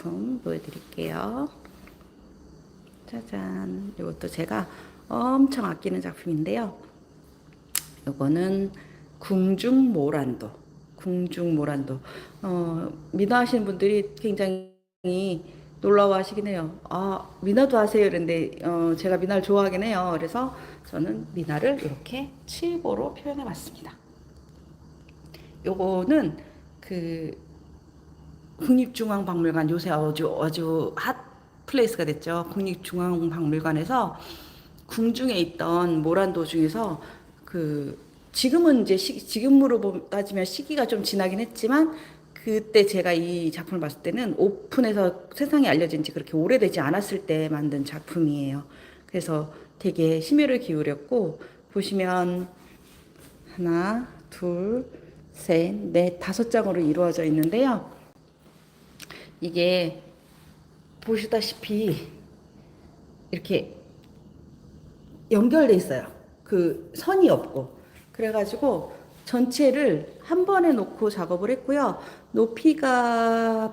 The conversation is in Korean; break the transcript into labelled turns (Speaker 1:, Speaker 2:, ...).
Speaker 1: 작품 보여드릴게요. 짜잔. 이것도 제가 엄청 아끼는 작품인데요. 요거는 궁중 모란도. 궁중 모란도. 어, 미나 하시는 분들이 굉장히 놀라워 하시긴 해요. 아, 미나도 하세요. 이런데, 어, 제가 미나를 좋아하긴 해요. 그래서 저는 미나를 이렇게 칠보로 표현해 봤습니다. 요거는 그 국립중앙박물관 요새 아주 아주 핫 플레이스가 됐죠. 국립중앙박물관에서 궁중에 있던 모란도 중에서 그 지금은 이제 시, 지금으로 보- 따지면 시기가 좀 지나긴 했지만 그때 제가 이 작품을 봤을 때는 오픈해서 세상에 알려진 지 그렇게 오래되지 않았을 때 만든 작품이에요. 그래서 되게 심혈을 기울였고 보시면 하나, 둘, 셋, 넷, 다섯 장으로 이루어져 있는데요. 이게 보시다시피 이렇게 연결돼 있어요. 그 선이 없고 그래가지고 전체를 한 번에 놓고 작업을 했고요. 높이가